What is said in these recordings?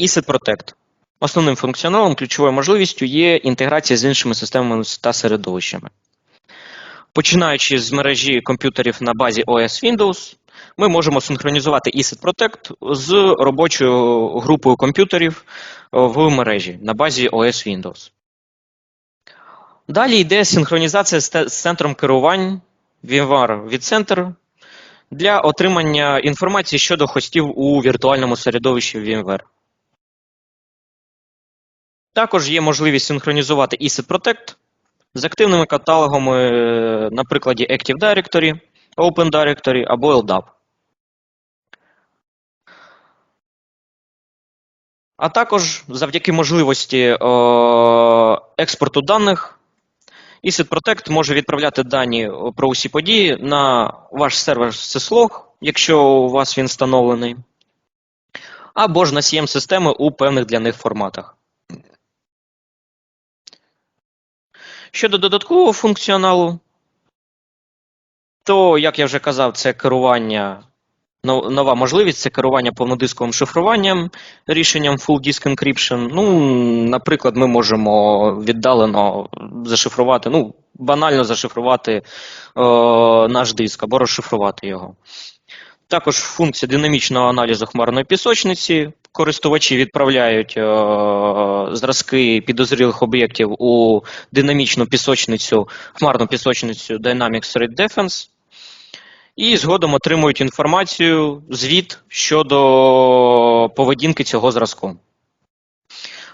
ESET Protect. Основним функціоналом, ключовою можливістю є інтеграція з іншими системами та середовищами. Починаючи з мережі комп'ютерів на базі OS Windows, ми можемо синхронізувати ESET Protect з робочою групою комп'ютерів в мережі на базі OS Windows. Далі йде синхронізація з центром керувань VMware від Center для отримання інформації щодо хостів у віртуальному середовищі VMware. Також є можливість синхронізувати ESET Protect з активними каталогами, е, на прикладі Active Directory, Open Directory або LDAP. А також завдяки можливості е, експорту даних, ESET Protect може відправляти дані про усі події на ваш сервер syslog, якщо у вас він встановлений, або ж на CM-системи у певних для них форматах. Щодо додаткового функціоналу, то, як я вже казав, це керування, нова можливість це керування повнодисковим шифруванням, рішенням Full Disk Encryption. Ну, наприклад, ми можемо віддалено зашифрувати, ну, банально зашифрувати е, наш диск або розшифрувати його. Також функція динамічного аналізу хмарної пісочниці. Користувачі відправляють е, зразки підозрілих об'єктів у динамічну пісочницю, хмарну пісочницю Dynamics Threat Defense. І згодом отримують інформацію, звіт щодо поведінки цього зразку.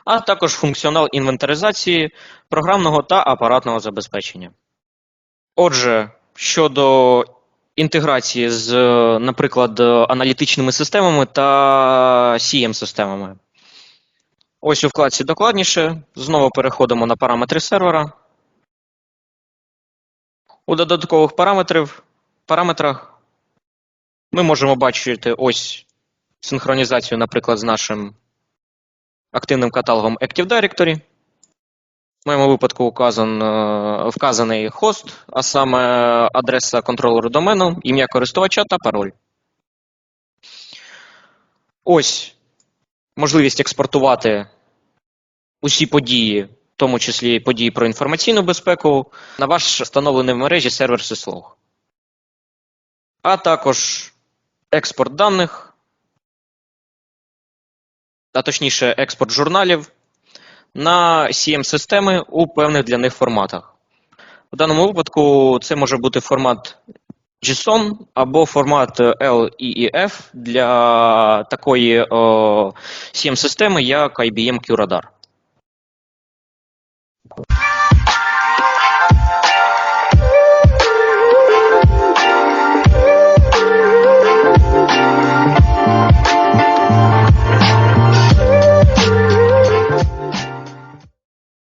А також функціонал інвентаризації програмного та апаратного забезпечення. Отже, щодо інтеграції з, е, наприклад, е, аналітичними системами та CM-системами. Ось у вкладці докладніше. Знову переходимо на параметри сервера. У додаткових параметрів, параметрах ми можемо бачити ось синхронізацію, наприклад, з нашим активним каталогом Active Directory. В моєму випадку указан, е, вказаний хост, а саме адреса контролеру домену, ім'я користувача та пароль. Ось можливість експортувати усі події, в тому числі події про інформаційну безпеку, на ваш встановлений в мережі сервер syslog. А також експорт даних, а точніше, експорт журналів на CM-системи у певних для них форматах. В даному випадку це може бути формат JSON або формат LEEF для такої CM-системи, як IBM QRadar.